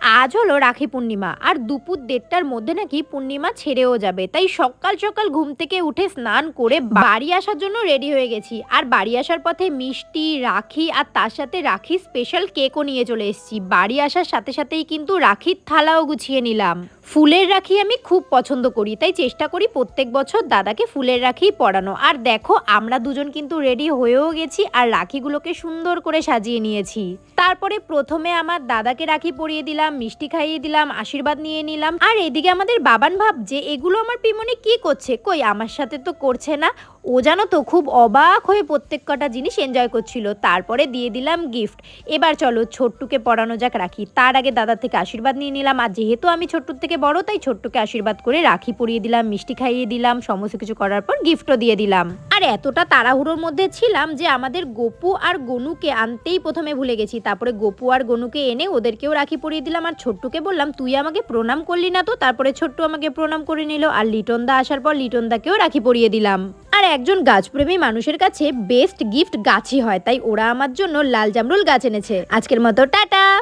আজ হলো রাখি পূর্ণিমা আর দুপুর দেড়টার মধ্যে নাকি পূর্ণিমা ছেড়েও যাবে। তাই সকাল সকাল ঘুম থেকে উঠে স্নান করে বাড়ি আসার জন্য রেডি হয়ে গেছি। আর বাড়ি আসার পথে মিষ্টি রাখি আর তার সাথে রাখি স্পেশাল কেকও নিয়ে চলে এসেছি। বাড়ি আসার সাথে সাথেই কিন্তু রাখির থালাও গুছিয়ে নিলাম। ফুলের রাখি আমি খুব পছন্দ করি, তাই চেষ্টা করি প্রত্যেক বছর দাদাকে ফুলের রাখি পরানো। আর দেখো, আমরা দুজন কিন্তু রেডি হয়েও গেছি আর রাখিগুলোকে সুন্দর করে সাজিয়ে নিয়েছি। তারপরে প্রথমে আমার দাদাকে রাখি পরিয়ে দিলাম, মিষ্টি খাইয়ে দিলাম, আশীর্বাদ নিয়ে নিলাম। আর এদিকে আমাদের বাবান ভাব যে, এগুলো আমার পিমনি কি করছে? কই, আমার সাথে তো করছে না। ও জানো তো, খুব অবাক হয়ে প্রত্যেক কটা জিনিস এনজয় করছিল। তারপরে দিয়ে দিলাম গিফট এবার চলো, ছোট্টুকে পড়ানো যাক রাখি। তার আগে দাদার থেকে আশীর্বাদ নিয়ে নিলাম। আর যেহেতু আমি ছোট্টুর থেকে বড়, তাই ছোট্টকে আশীর্বাদ করে রাখি পরিয়ে দিলাম, মিষ্টি খাইয়ে দিলাম, সমস্ত কিছু করার পর গিফটও দিয়ে দিলাম। আর এতটা তাড়াহুড়োর মধ্যে ছিলাম যে আমাদের গোপু আর গনুকে আনতেই প্রথমে ভুলে গেছি। তারপরে গোপু আর গনুকে এনে ওদেরকেও রাখি পরিয়ে দিলাম। আর ছোট্টুকে বললাম, তুই আমাকে প্রণাম করলি না তো? তারপরে ছোট্টু আমাকে প্রণাম করে নিল। আর লিটন দা আসার পর লিটন দাকেও রাখি পরিয়ে দিলাম। আর একজন গাছপ্রেমী মানুষের কাছে বেস্ট গিফট গাছই হয়, তাই ওরা আমার জন্য লাল জামরুল গাছ এনেছে। আজকের মতো, টাটা!